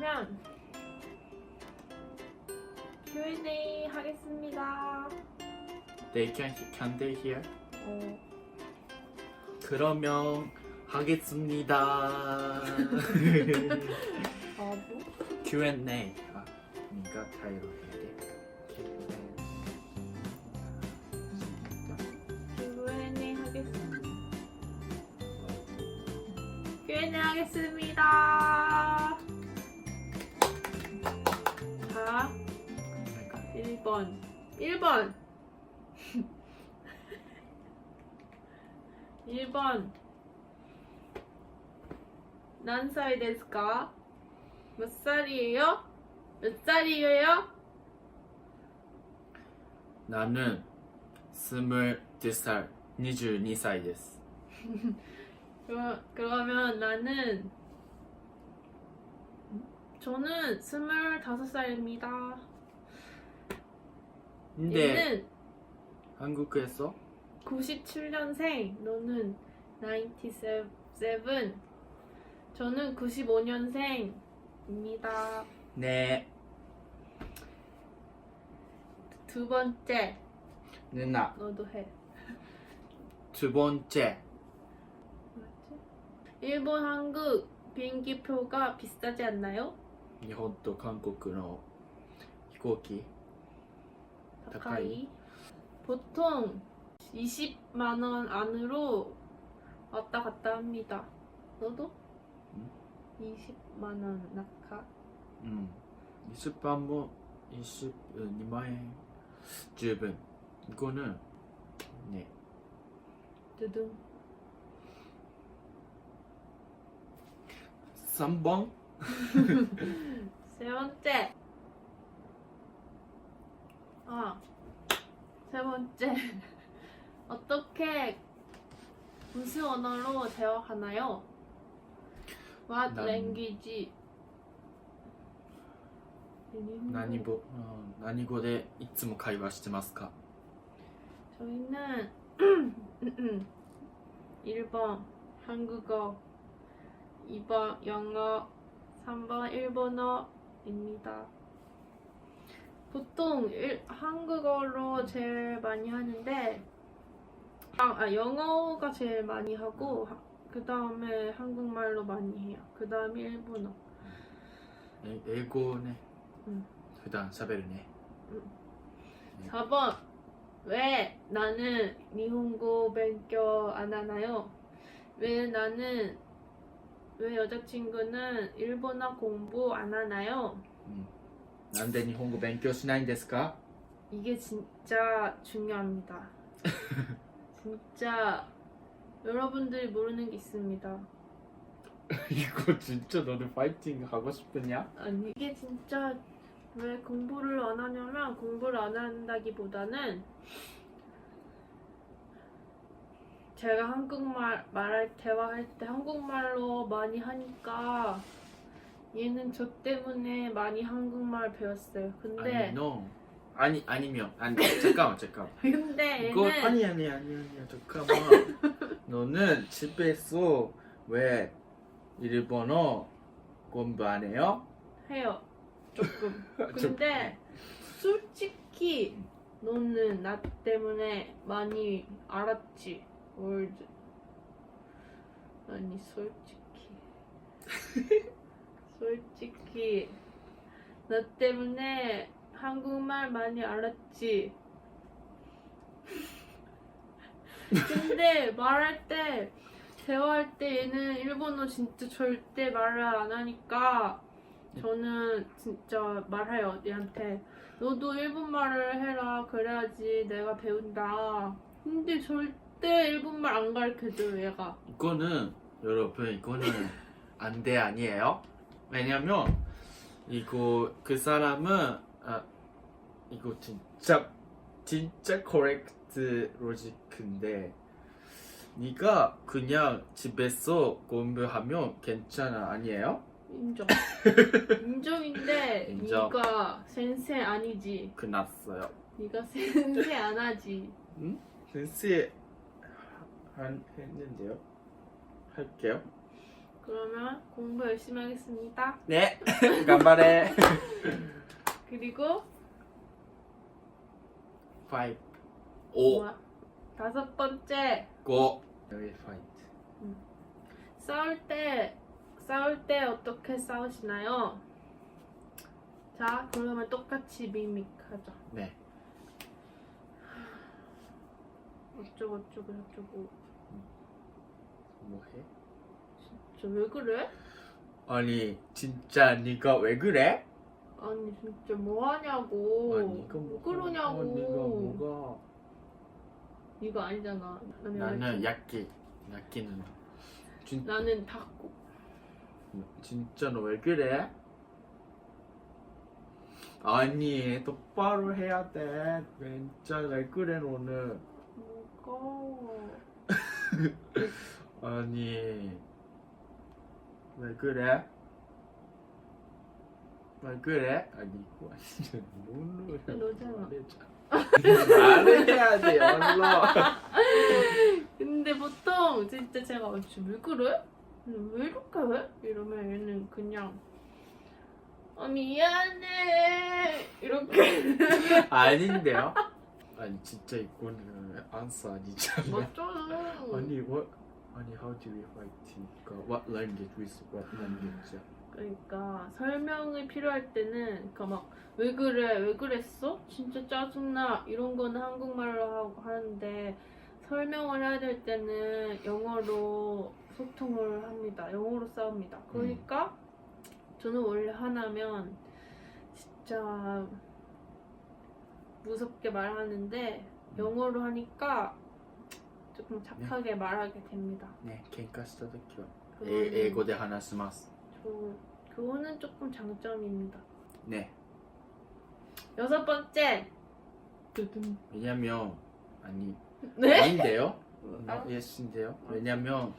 그러면 Q&A 하겠습니다. They can can they hear? 어, 그러면 하겠습니다. 바보? Q&A. 아, 그러니까 타이로 해야 돼. Q&A 하겠습니다. Q&A 하겠습니다. 자, 1번. 1번. 1번. 난 사이 데스까? 몇 살이에요? 몇 살이에요? 나는 22살, 22살 です. 그러, 그러면 나는 저는 25살입니다. 근데 얘는 한국에서 97년생, 너는 97. 저는 95년생입니다. 네, 두 번째, 누나 너도 해. 두 번째 맞지? 일본, 한국 비행기 표가 비싸지 않나요? 日本と韓国の飛行機 다카이. 보통 20만 원 안으로 왔다 갔다 합니다. 너도? 응? 20만 원 낙하. うん20番も20 2万円十分 이거는 네 두둥. 3번 세 번째. 아, 세 번째. 어떻게 무슨 언어로 대화하나요? What 난- language? 난이 뭐 어, 난이고 대 이쯤 가이와 시지마스카. 저희는 1번 한국어, 2번 영어, 3번 일본어입니다. 보통 일, 한국어로 제일 많이 하는데 아, 아 영어가 제일 많이 하고 그 다음에 한국말로 많이 해요. 그 다음에 일본어. 일본에 일단 사베르네. 4번 왜 나는 니혼고勉強안 하나요? 왜 나는 왜 여자친구는 일본어 공부 안 하나요? なんで日本語勉強しないんですか 이게 진짜 중요합니다. 진짜 여러분들이 모르는 게 있습니다. 이거 진짜 너는 파이팅 하고 싶으냐? 아니 이게 진짜 왜 공부를 안 하냐면 공부를 안 한다기보다는 제가 한국말 말할 대화할 때 한국말로 많이 하니까 얘는 저 때문에 많이 한국말 배웠어요. 근데 아니 너 아니 아니면 아니 잠깐만 잠깐만 근데 이거 얘는 아니 아니 아니 아니 잠깐만 너는 집에서 왜 일본어 공부 안 해요? 해요 조금. 근데 솔직히 너는 나 때문에 많이 알았지 월드. 아니 솔직히 솔직히 나 때문에 한국말 많이 알았지. 근데 말할 때 대화할 때 얘는 일본어 진짜 절대 말을 안 하니까 저는 진짜 말해요 얘한테 너도 일본말을 해라 그래야지 내가 배운다 근데 절대 일본말 안 가르쳐줘요 얘가 이거는 여러분 이거는 안 돼 아니에요? 왜냐면 이거 그 사람은 아 이거 진짜 진짜 코렉트 로직인데 네가 그냥 집에서 공부하면 괜찮아 아니에요? 인정 인정인데 인정. 네가 센세 아니지 끝났어요. 네가 센세 안 하지 센스 한 했는데요. 할게요. 그러면 공부 열심히 하겠습니다. 네, 간발해. 그리고 오, 뭐야? 다섯 번째 고. Very fight. 싸울 때 싸울 때 어떻게 싸우시나요? 자, 그러면 똑같이 밋밋하자. 네. 어쩌고 어쩌고 저쩌고. 뭐해? 저왜 그래? 아니 진짜 네가 왜 그래? 아니 진짜 뭐 하냐고. 아니 뭐 뭐가? 그러냐고. 아, 네가 뭐가? 이거 아니잖아. 나는, 나는 약기, 약기는. 진 나는 닫고. 진짜 너 왜 그래? 아니 똑바로 해야 돼. 진짜 왜 그래 너는? 뭐가? 아니 왜 그래? 왜 그래? 아니 이거 완전 뭔 너잖아. 말을 해야지 얼러 근데 보통 진짜 제가 어, 쟤왜 그래? 왜 이렇게 해? 이러면 얘는 그냥 아 미안해 이렇게 아닌데요? 아니 진짜 이거는 안사 아니잖아 맞잖아. 아니 what 아니 how do we fight? 그러니까 what language with what language? 그러니까 설명이 필요할 때는 그러니까 막 왜 그래 왜 그랬어 진짜 짜증나 이런 거는 한국말로 하고 하는데 설명을 해야 될 때는 영어로 소통을 합니다 영어로 싸웁니다 그러니까 저는 원래 하나면 진짜 무섭게 말하는데 영어로 하니까 조금 네. 착하게 말하게 됩니다. 네, 갱카스타드 교. 에고 대 하나 스마스. 저 교훈은 조금 장점입니다. 네, 여섯 번째. 왜냐면 아니 네? 아닌데요? 아. 네, 예스인데요. 왜냐면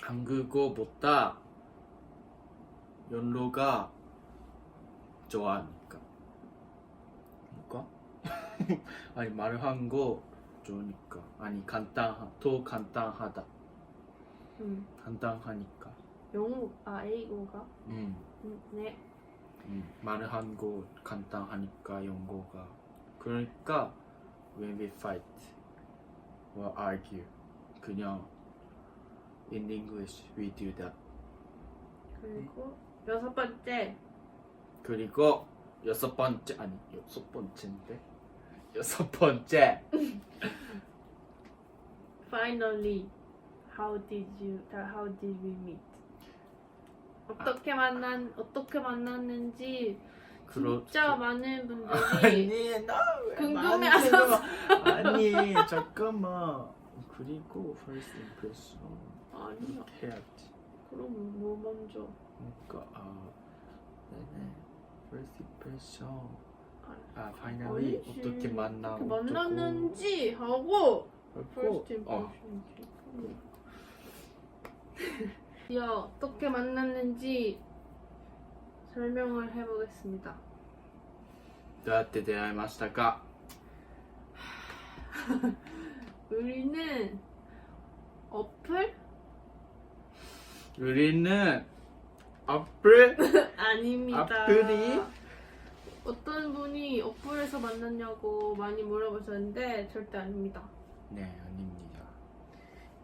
한국어보다 연로가 좋아. 아니 말한 거 좋으니까 아니 간단하 더 간단하다 음, 간단하니까. 영어 아英語가 음. 음, 네. 음, 말한 거 간단하니까 영어가 그러니까 when we fight or argue 그냥 in English we do that 그리고 여섯 번째. 그리고 여섯 번째 아니 여섯 번째인데 여섯 번째 Finally, how did you? How did we meet? 어떻게 만난 어떻게 만났는지 그렇 진짜 많은 분들이 아니 나 왜 궁금해하셔서. 아니 잠깐만 그리고 first impression 아니야. 이렇게 해야지 그럼 뭐 먼저? 그러니까 아 네네 first impression 아, 아 finally 아니지. 어떻게 만나 어떻게 만났는지 하고 그리고 first 어, impression. 야 어떻게 만났는지 설명을 해보겠습니다. どうやって出会いましたか 우리는 어플 우리는 어플 아닙니다. 어플이? 어떤 분이 어플에서 만났냐고 많이 물어보셨는데 절대 아닙니다. 네 아닙니다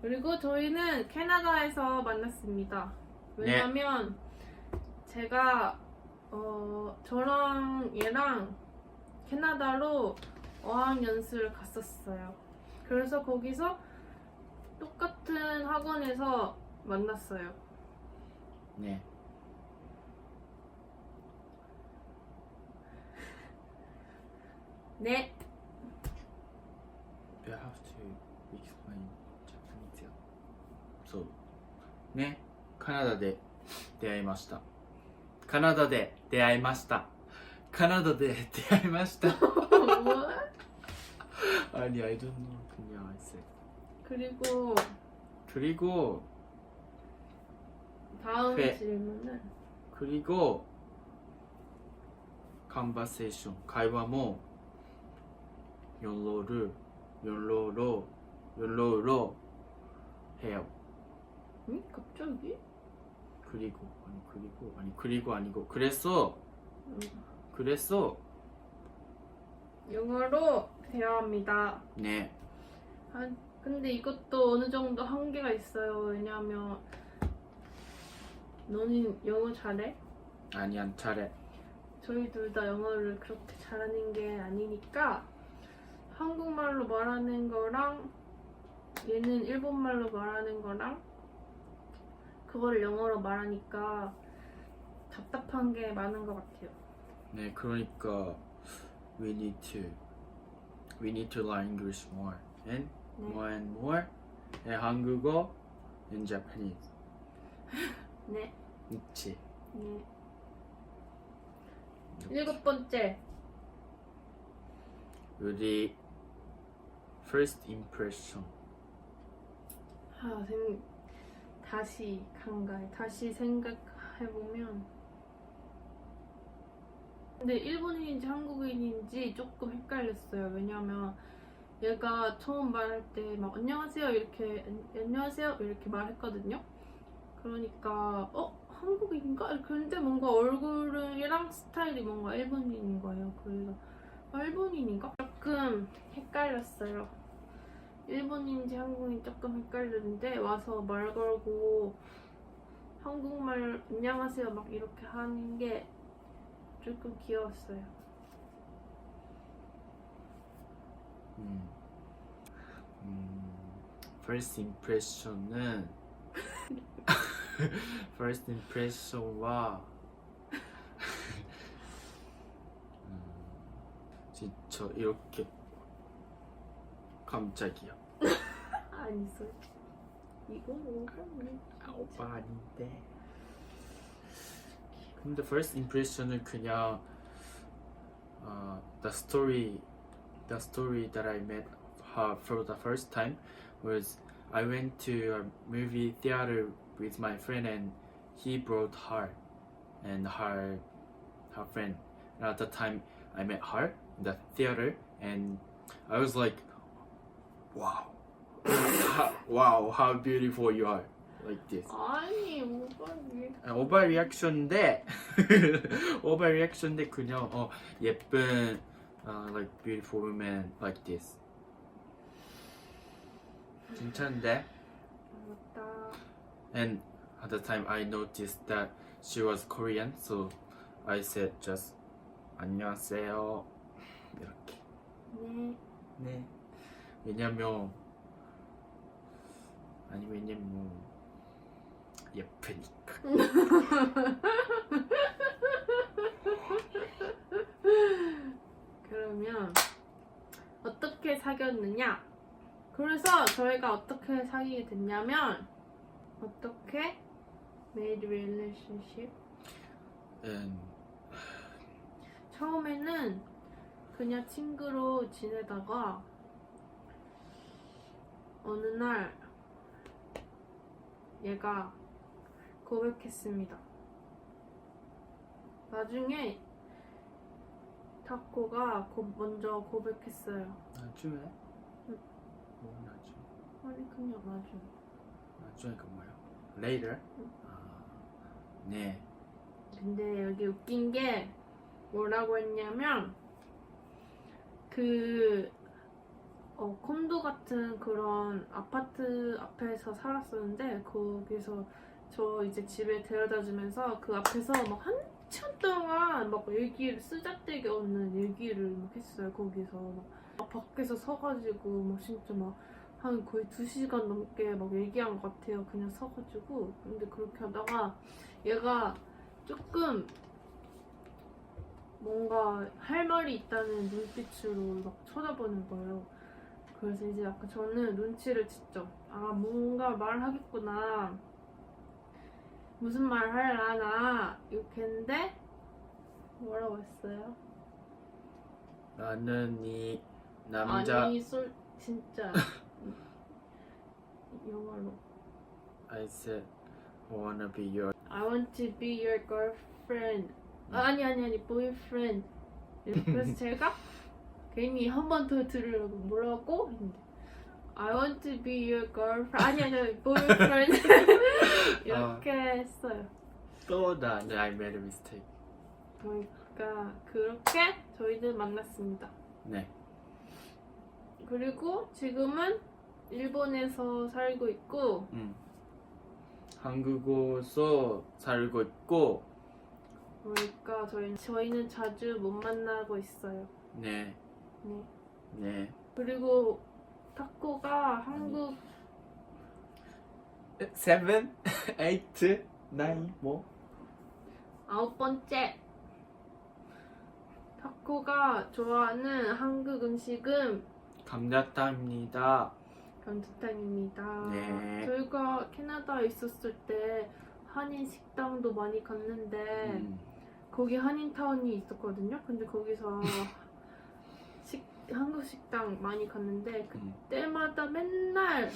그리고 저희는 캐나다에서 만났습니다. 왜냐면 제가 어, 저랑 얘랑 캐나다로 어학연수를 갔었어요. 그래서 거기서 똑같은 학원에서 만났어요. 네 네, You have to explain Japanese よそうねカナダで出会いましたカナダで出会いましたカナダで出会いました 뭐? 아니 I don't know 그냥 I said 그리고 그리고 다음 네. 질문은 그리고 컨버세이션会話も 연로를 연로로 연로로 해요. 응? 갑자기? 그리고 아니 그리고 아니 그리고 아니고 그래서 음, 그래서 영어로 대화합니다. 네 아, 근데 이것도 어느 정도 한계가 있어요. 왜냐하면 너는 영어 잘해? 아니야 잘해 저희 둘 다 영어를 그렇게 잘하는 게 아니니까 한국말로 말하는 거랑 얘는 일본말로 말하는 거랑 그거를 영어로 말하니까 답답한 게 많은 것 같아요. 네 그러니까 we need to we need to learn English more and 네. more and more 네, 한국어 and Japanese 네. 있지 네. 일곱 번째. 우리 first impression 아, 생, 다시 간가해. 다시 생각해보면. 근데 일본인인지 한국인인지 조금 헷갈렸어요. 왜냐면 얘가 처음 말할 때 막 안녕하세요 이렇게 안- 안녕하세요 이렇게 말했거든요. 그러니까 어 한국인인가? 그런데 뭔가 얼굴이랑 스타일이 뭔가 일본인인 거예요. 그래서 아, 일본인인가? 조금 헷갈렸어요. 일본인지 한국인지 조금 헷갈렸는데 와서 말 걸고 한국말 안녕하세요 막 이렇게 하는 게 조금 귀여웠어요. 음, 음, first impression은 first impression과 음, 진짜 이렇게 깜짝이야 아니 소 이거 뭐가 아, 오빠 아닌데 근데 first impression은 그냥 어, the story the story that I met her for the first time was I went to a movie theater with my friend and he brought her and her her friend and at the time I met her in the theater and I was like wow How- wow how beautiful you are like this 아니 뭐가 이게 아, 오버 리액션인데 오버 리액션인데 그냥 어 예쁜 어, like beautiful woman like this 괜찮은데 맞다. and at the time I noticed that she was Korean so I said just 안녕하세요 이렇게 네. 네 왜냐면 아니 왜냐면 예쁘니까 그러면 어떻게 사귀었느냐? 그래서 저희가 어떻게 사귀게 됐냐면 어떻게 made relationship? and 처음에는 그냥 친구로 지내다가 어느 날 얘가 고백했습니다. 나중에 타코가 고- 먼저 고백했어요. 나중에 응. 뭐 나중에 아니 그냥 나중에. 나중에가 뭐야? Later? 응. 아, 네. 근데 여기 웃긴 게 뭐라고 했냐면 그 어, 콘도 같은 그런 아파트 앞에서 살았었는데 거기서 저 이제 집에 데려다 주면서 그 앞에서 막 한참 동안 막 얘기를 쓰잘데기 없는 얘기를 막 했어요 거기서 막, 막 밖에서 서가지고 막 진짜 막 한 거의 두 시간 넘게 막 얘기한 것 같아요 그냥 서가지고 근데 그렇게 하다가 얘가 조금 뭔가 할 말이 있다는 눈빛으로 막 쳐다보는 거예요. 그래서 이제 약간 저는 눈치를 챘죠. 아, 뭔가 말하겠구나. 무슨 말 할라나. 이렇게 했는데, 뭐라고 했어요? 나는 이 남자 아니, 솔, 진짜. 영어로. I said wanna be your I want to be your girlfriend. 아, 아니 아니 아니 boyfriend. 그래서 제가 괜히 한 번 더 들으려고 뭐라고 했는데 I want to be your girlfriend. 아니 아니 boyfriend. 이렇게 했어요. 또나 I made a mistake. 그러니까 그렇게 저희는 만났습니다. 네. 그리고 지금은 일본에서 살고 있고 음. 한국어서 살고 있고 그러니까 저희 저희는 자주 못 만나고 있어요. 네. 네. 네. 그리고 타코가 한국 seven, eight, nine 뭐? 아홉 번째 타코가 좋아하는 한국 음식은 감자탕입니다. 감자탕입니다. 네. 저희가 캐나다에 있었을 때 한인 식당도 많이 갔는데 음. 거기 한인타운이 있었거든요. 근데 거기서 식, 한국 식당 많이 갔는데 음. 그때마다 맨날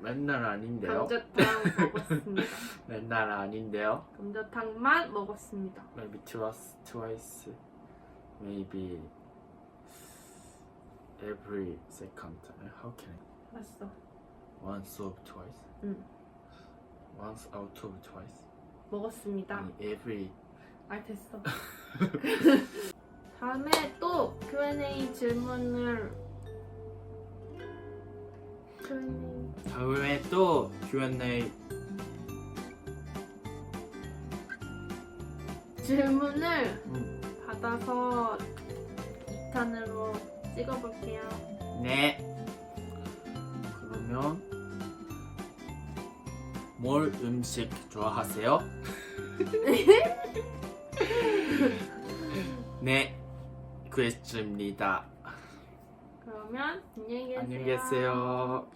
맨날 아닌데요? 감자탕 먹었습니다. 맨날 아닌데요? 감자탕만 먹었습니다. Maybe twice, twice, maybe every second. How can I? 봤어. Once of twice. 응. Once out of twice. 먹었습니다. 아니 every. 아 됐어. 다음에 또 Q&A 질문을 Q&A 다음에 또 Q&A 질문을 음. 받아서 2탄으로 찍어볼게요. 네. 그러면 뭘 음식 좋아하세요? 퀘스트입니다. 그러면 안녕히 계세요. 안녕히 계세요.